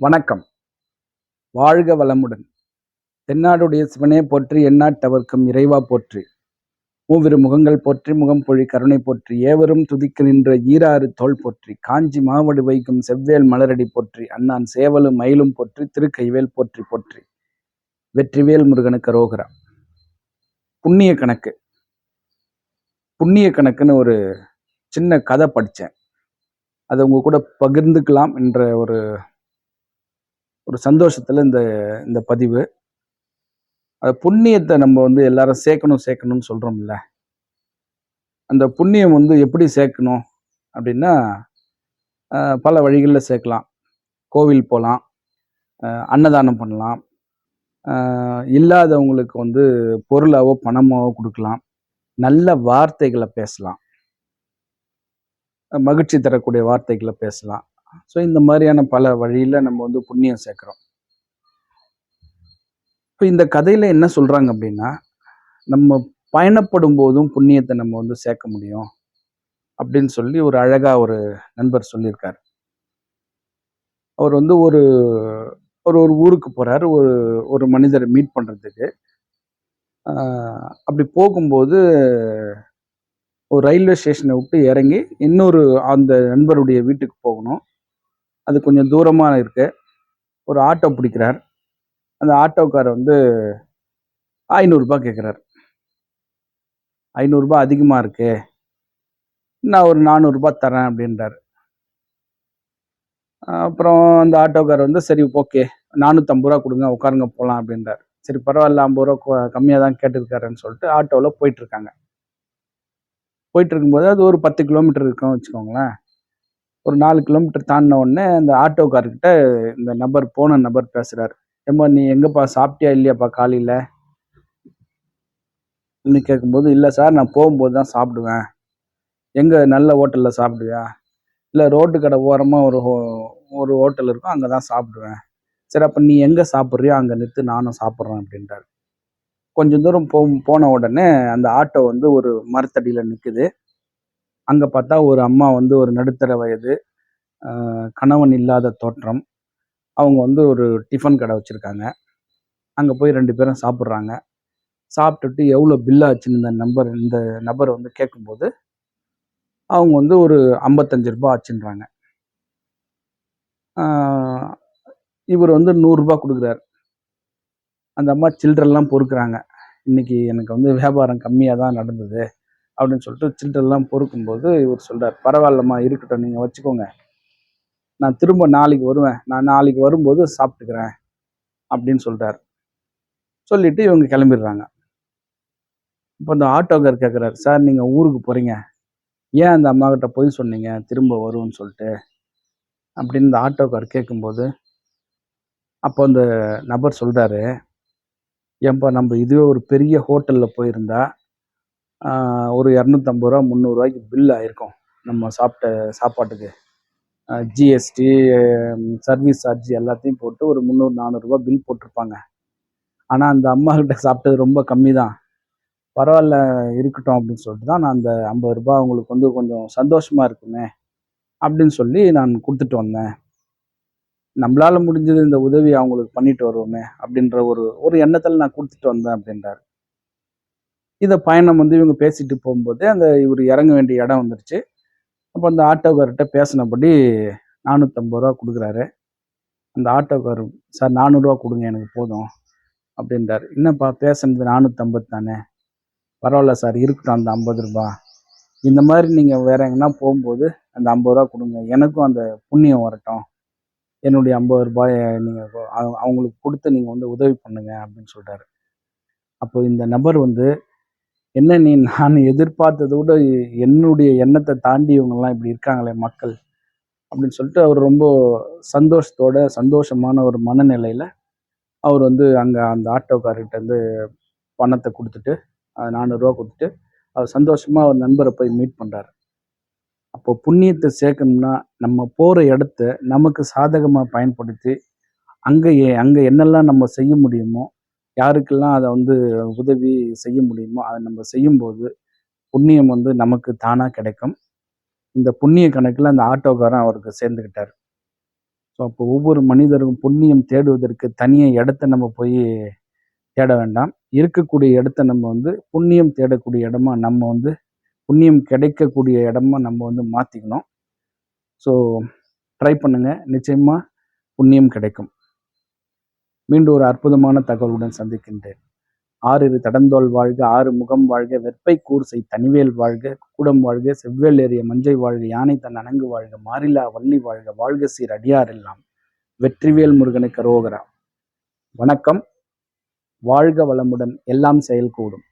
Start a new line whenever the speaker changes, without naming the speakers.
வணக்கம். வாழ்க வளமுடன். தென்னாடுடைய சிவனே போற்றி எந்நாட்டவர்க்கும் இறைவா போற்றி. மூவிரு முகங்கள் போற்றி முகம் பொழி கருணை போற்றி. ஏவரும் துதிக்க நின்ற ஈராறு தோள் போற்றி. காஞ்சி மாவடு வைக்கும் செவ்வேல் மலரடி போற்றி. அண்ணான் சேவலும் மயிலும் போற்றி திருக்கைவேல் போற்றி போற்றி. வெற்றிவேல் முருகனுக்கு ரோகரா புண்ணிய கணக்கு. புண்ணிய கணக்குன்னு ஒரு சின்ன கதை படித்தேன் அதை உங்க கூட பகிர்ந்துக்கலாம் என்ற ஒரு ஒரு சந்தோஷத்தில் இந்த இந்த பதிவு. அது புண்ணியத்தை நம்ம வந்து எல்லாரும் சேர்க்கணும் சேர்க்கணும்னு சொல்கிறோம்ல அந்த புண்ணியம் வந்து எப்படி சேர்க்கணும் அப்படின்னா பல வழிகளில் சேர்க்கலாம். கோவில் போகலாம் அன்னதானம் பண்ணலாம். இல்லாதவங்களுக்கு வந்து பொருளாவோ பணமாவோ கொடுக்கலாம். நல்ல வார்த்தைகளை பேசலாம். மகிழ்ச்சி தரக்கூடிய வார்த்தைகளை பேசலாம். ஸோ இந்த மாதிரியான பல வழியில் நம்ம வந்து புண்ணியம் சேர்க்குறோம். இப்போ இந்த கதையில் என்ன சொல்கிறாங்க அப்படின்னா நம்ம பயணப்படும் போதும் புண்ணியத்தை நம்ம வந்து சேர்க்க முடியும் அப்படின்னு சொல்லி ஒரு அழகா ஒரு நண்பர் சொல்லியிருக்காரு. அவர் வந்து ஒரு ஒரு ஒரு ஊருக்கு போகிறார் ஒரு ஒரு மனிதரை மீட் பண்ணுறதுக்கு அப்படி போகும்போது ஒரு ரயில்வே ஸ்டேஷனை விட்டு இறங்கி இன்னொரு அந்த நண்பருடைய வீட்டுக்கு போகணும். அது கொஞ்சம் தூரமாக இருக்குது ஒரு ஆட்டோ பிடிக்கிறார். அந்த ஆட்டோக்காரர் வந்து ஐநூறுரூபா கேட்குறாரு ஐநூறுரூபா அதிகமாக இருக்கு. நான் ஒரு நானூறுரூபா தரேன் அப்படின்றாரு. அப்புறம் அந்த ஆட்டோக்காரர் வந்து சரி ஓகே. நானூற்றம்பது ரூபா கொடுங்க உட்காருங்க போகலாம் அப்படின்றார். சரி பரவாயில்ல ஐம்பது ரூபா கம்மியாக தான் கேட்டிருக்காருன்னு சொல்லிட்டு ஆட்டோவில் போயிட்டுருக்காங்க போயிட்டு இருக்கும்போது அது ஒரு பத்து கிலோமீட்டர் இருக்கும் வச்சுக்கோங்களேன். ஒரு நாலு கிலோமீட்டர் தாண்டின உடனே அந்த ஆட்டோக்காரர்கிட்ட இந்த நபர் போன நபர் பேசுறாரு. ஏம்மா நீ எங்கப்பா? சாப்பிட்டியா இல்லையாப்பா காலையில்? ன்னு கேட்கும்போது இல்லை சார் நான் போகும்போது தான் சாப்பிடுவேன். எங்கே நல்ல ஹோட்டலில் சாப்பிடுவியா? இல்லை ரோட்டு கடை ஓரமாக ஒரு ஹோ ஒரு ஹோட்டல் இருக்கும். அங்கே தான் சாப்பிடுவேன். சரி அப்போ நீ எங்கே சாப்பிட்றியோ அங்கே நிறுத்து நானும் சாப்பிட்றேன் அப்படின்றாரு. கொஞ்சம் தூரம் போ போன உடனே அந்த ஆட்டோ வந்து ஒரு மரத்தடியில் நிற்குது அங்கே பார்த்தா ஒரு அம்மா வந்து ஒரு நடுத்தர வயது கணவன் இல்லாத தோற்றம். அவங்க வந்து ஒரு டிஃபன் கடை வச்சுருக்காங்க. அங்கே போய் ரெண்டு பேரும் சாப்பிட்றாங்க. சாப்பிட்டுட்டு எவ்வளோ பில்லாச்சுன்னு இந்த நம்பர் இந்த நபர் வந்து கேட்கும்போது அவங்க வந்து ஒரு ஐம்பத்தஞ்சு ரூபா ஆச்சுன்றாங்க. இவர் வந்து நூறுரூபா கொடுக்குறாரு. அந்த அம்மா சில்லறெல்லாம் பொறுக்கிறாங்க. இன்னைக்கு எனக்கு வந்து வியாபாரம் கம்மியாக தான் நடந்தது. அப்படின்னு சொல்லிட்டு சில்ட்ரன்லாம் பொறுக்கும்போது இவர் சொல்கிறார் பரவாயில்லம்மா இருக்கட்டும் நீங்கள் வச்சுக்கோங்க. நான் திரும்ப நாளைக்கு வருவேன். நான் நாளைக்கு வரும்போது சாப்பிட்டுக்கிறேன் அப்படின்னு சொல்கிறார் சொல்லிட்டு இவங்க கிளம்பிடுறாங்க. இப்போ இந்த ஆட்டோக்கார் கேட்குறாரு சார் நீங்கள் ஊருக்கு போகிறீங்க ஏன் அந்த அம்மாக்கிட்ட போய் சொன்னீங்க? திரும்ப வருவோன்னு சொல்லிட்டு. அப்படின்னு இந்த ஆட்டோக்கார் கேட்கும்போது அப்போ அந்த நபர் சொல்கிறாரு ஏன்பா நம்ம இதுவே ஒரு பெரிய ஹோட்டலில் போயிருந்தா ஒரு இரநூத்தம்பது ரூபா முந்நூறுரூவாய்க்கு பில் ஆயிருக்கும் நம்ம சாப்பிட்ட சாப்பாட்டுக்கு. ஜிஎஸ்டி சர்வீஸ் சார்ஜ் எல்லாத்தையும் போட்டு ஒரு முந்நூறு நானூறுரூவா பில் போட்டிருப்பாங்க. ஆனால் அந்த அம்மாக்கிட்ட சாப்பிட்டது ரொம்ப கம்மி தான் பரவாயில்ல இருக்கட்டும் அப்படின்னு சொல்லிட்டு தான் நான் அந்த ஐம்பது ரூபாய் அவங்களுக்கு வந்து கொஞ்சம் சந்தோஷமாக இருக்குமே அப்படின்னு சொல்லி நான் கொடுத்துட்டு வந்தேன். நம்மளால் முடிஞ்சது இந்த உதவி அவங்களுக்கு பண்ணிட்டு வருவோமே அப்படின்ற ஒரு ஒரு எண்ணத்தில் நான் கொடுத்துட்டு வந்தேன் அப்படின்றாரு. இதை பயணம் வந்து இவங்க பேசிட்டு போகும்போது அந்த இவர் இறங்க வேண்டிய இடம் வந்துருச்சு. அப்போ அந்த ஆட்டோக்கார்கிட்ட பேசினபடி நானூற்றம்பது ரூபா கொடுக்குறாரு. அந்த ஆட்டோக்கார் சார் நானூறுரூவா கொடுங்க எனக்கு போதும் அப்படின்றாரு. என்னப்பா பேசுனது நானூற்றம்பது தானே? பரவாயில்ல சார் இருக்கட்டும் அந்த ஐம்பது ரூபா? இந்த மாதிரி நீங்கள் வேற எங்கன்னா போகும்போது அந்த ஐம்பது ரூபா கொடுங்க. எனக்கும் அந்த புண்ணியம் வரட்டும். என்னுடைய ஐம்பது ரூபாயை நீங்கள் அவங்களுக்கு கொடுத்து நீங்கள் வந்து உதவி பண்ணுங்க அப்படின்னு சொல்கிறாரு அப்போ இந்த நபர் வந்து என்ன நீ நான் எதிர்பார்த்ததை விட என்னுடைய எண்ணத்தை தாண்டி இவங்கெல்லாம் இப்படி இருக்காங்களே மக்கள் அப்படின்னு சொல்லிட்டு அவர் ரொம்ப சந்தோஷத்தோட சந்தோஷமான ஒரு மனநிலையில் அவர் வந்து அங்கே அந்த ஆட்டோக்காரர்கிட்ட வந்து பணத்தை கொடுத்துட்டு நானூறுரூவா கொடுத்துட்டு அவர் சந்தோஷமாக அவர் நண்பரை போய் மீட் பண்ணுறாரு அப்போ புண்ணியத்தை சேர்க்கணும்னா நம்ம போகிற இடத்த நமக்கு சாதகமாக பயன்படுத்தி அங்கே அங்கே என்னெல்லாம் நம்ம செய்ய முடியுமோ யாருக்கெல்லாம் அதை வந்து உதவி செய்ய முடியுமோ அதை நம்ம செய்யும்போது புண்ணியம் வந்து நமக்கு தானாக கிடைக்கும். இந்த புண்ணிய கணக்கில் அந்த ஆட்டோக்காரன் அவருக்கு சேர்ந்துக்கிட்டார் ஸோ அப்போ ஒவ்வொரு மனிதரும் புண்ணியம் தேடுவதற்கு தனியாக இடத்த நம்ம போய் தேட வேண்டாம். இருக்கக்கூடிய இடத்த நம்ம வந்து புண்ணியம் தேடக்கூடிய இடமா நம்ம வந்து புண்ணியம் கிடைக்கக்கூடிய இடமா நம்ம வந்து மாற்றிக்கணும் ஸோ ட்ரை பண்ணுங்கள் நிச்சயமாக புண்ணியம் கிடைக்கும். மீண்டும் ஒரு அற்புதமான தகவலுடன் சந்திக்கின்றேன். ஆறிரு தடந்தோல் வாழ்க ஆறு முகம் வாழ்க வெப்பை கூர்சை தனிவேல் வாழ்க கூடம் வாழ்க செவ்வேல் ஏறிய மஞ்சை வாழ்க யானை தன் அணங்கு வாழ்க மாறிலா வள்ளி வாழ்க வாழ்க சீர் அடியார் எல்லாம். வெற்றிவேல் முருகனுக்கு ரோகரா வணக்கம். வாழ்க வளமுடன் எல்லாம் செயல்கூடும்.